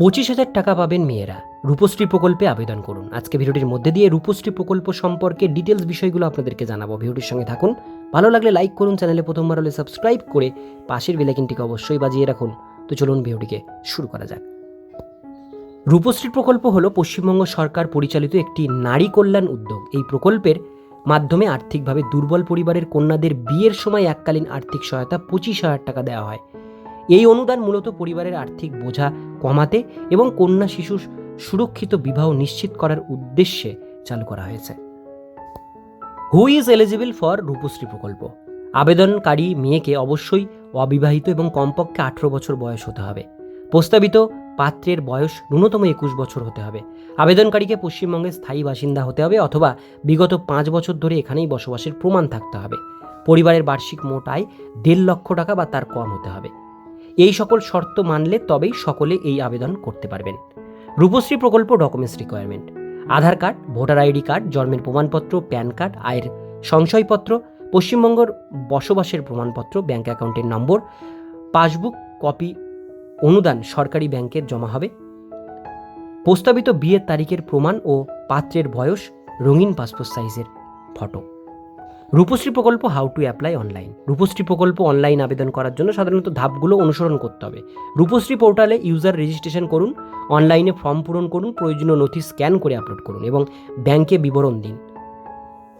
পঁচিশ হাজার টাকা পাবেন মেয়েরা। রূপশ্রী প্রকল্পে আবেদন করুন। আজকে ভিডিওটির মধ্যে দিয়ে রূপশ্রী প্রকল্প সম্পর্কে ডিটেলস বিষয়গুলো আপনাদেরকে জানাব। ভিডিওটির সঙ্গে থাকুন। ভালো লাগলে লাইক করুন, চ্যানেলে প্রথমবার হলে সাবস্ক্রাইব করে পাশের বেলাইকিনটিকে অবশ্যই বাজিয়ে রাখুন। তো চলুন ভিডিওটিকে শুরু করা যাক। রূপশ্রী প্রকল্প হলো পশ্চিমবঙ্গ সরকার পরিচালিত একটি নারী কল্যাণ উদ্যোগ। এই প্রকল্পের মাধ্যমে আর্থিকভাবে দুর্বল পরিবারের কন্যাদের বিয়ের সময় এককালীন আর্থিক সহায়তা পঁচিশ হাজার টাকা দেওয়া হয়। এই অনুদান মূলত পরিবারের আর্থিক বোঝা কমাতে এবং কন্যা শিশুর সুরক্ষিত বিবাহ নিশ্চিত করার উদ্দেশ্যে চালু করা হয়েছে। Who is eligible for Rupashree প্রকল্প? আবেদনকারী মেয়েকে অবশ্যই অবিবাহিত এবং কমপক্ষে আঠেরো বছর বয়স হতে হবে। প্রস্তাবিত পাত্রের বয়স ন্যূনতম একুশ বছর হতে হবে। আবেদনকারীকে পশ্চিমবঙ্গের স্থায়ী বাসিন্দা হতে হবে অথবা বিগত পাঁচ বছর ধরে এখানেই বসবাসের প্রমাণ থাকতে হবে। পরিবারের বার্ষিক মোট আয় দেড় লক্ষ টাকা বা তার কম হতে হবে। এই সকল শর্ত মানলে তবেই সকলে এই আবেদন করতে পারবেন। রূপশ্রী প্রকল্প documents requirement Aadhaar card, voter ID card, জন্মের প্রমাণপত্র, প্যান কার্ড, আয়ের সংশয়পত্র, পশ্চিমবঙ্গের বসবাসের প্রমাণপত্র ব্যাঙ্ক অ্যাকাউন্টের নম্বর, পাসবুক কপি, অনুদান সরকারি ব্যাংকের জমা হবে, প্রস্তাবিত বিয়ের তারিখের প্রমাণ ও পাত্রের বয়স, রঙিন পাসপোর্ট সাইজের ফটো রূপশ্রী প্রকল্প how to apply online Rupashree প্রকল্প অনলাইন আবেদন করার জন্য সাধারণত ধাপগুলো অনুসরণ করতে হবে। রূপশ্রী পোর্টালে ইউজার রেজিস্ট্রেশন করুন অনলাইনে ফর্ম পূরণ করুন, প্রয়োজনীয় নথি স্ক্যান করে আপলোড করুন এবং ব্যাংকে বিবরণ দিন।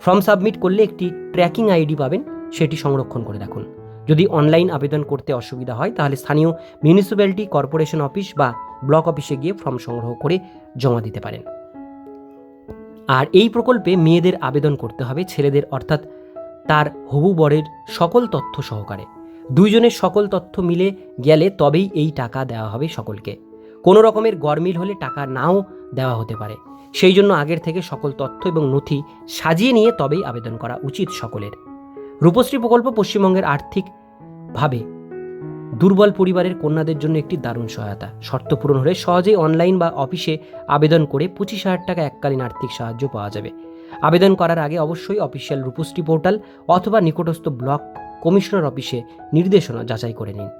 ফর্ম সাবমিট করলে একটি ট্র্যাকিং আইডি পাবেন, সেটি সংরক্ষণ করে রাখুন। যদি অনলাইন আবেদন করতে অসুবিধা হয়, তাহলে স্থানীয় মিউনিসিপ্যালিটি কর্পোরেশন অফিস বা ব্লক অফিসে গিয়ে ফর্ম সংগ্রহ করে জমা দিতে পারেন। আর এই প্রকল্পে মেয়েদের আবেদন করতে হবে, ছেলেদের, অর্থাৎ তার হবু বরের সকল তথ্য সহকারে। দুইজনের সকল তথ্য মিলে গেলে তবেই এই টাকা দেওয়া হবে সকলকে। কোনো রকমের গরমিল হলে টাকা নাও দেওয়া হতে পারে। সেই জন্য আগের থেকে সকল তথ্য এবং নথি সাজিয়ে নিয়ে তবেই আবেদন করা উচিত সকলের। রূপশ্রী প্রকল্প পশ্চিমবঙ্গের আর্থিকভাবে দুর্বল পরিবারের কন্যাদের জন্য একটি দারুণ সহায়তা। শর্ত পূরণ হলে সহজেই অনলাইন বা অফিসে আবেদন করে পঁচিশ হাজার টাকা এককালীন আর্থিক সাহায্য পাওয়া যাবে। আবেদন করার আগে অবশ্যই অফিসিয়াল রূপশ্রী পোর্টাল অথবা নিকটস্থ ব্লক কমিশনার অফিসে নির্দেশনা যাচাই করে নিন।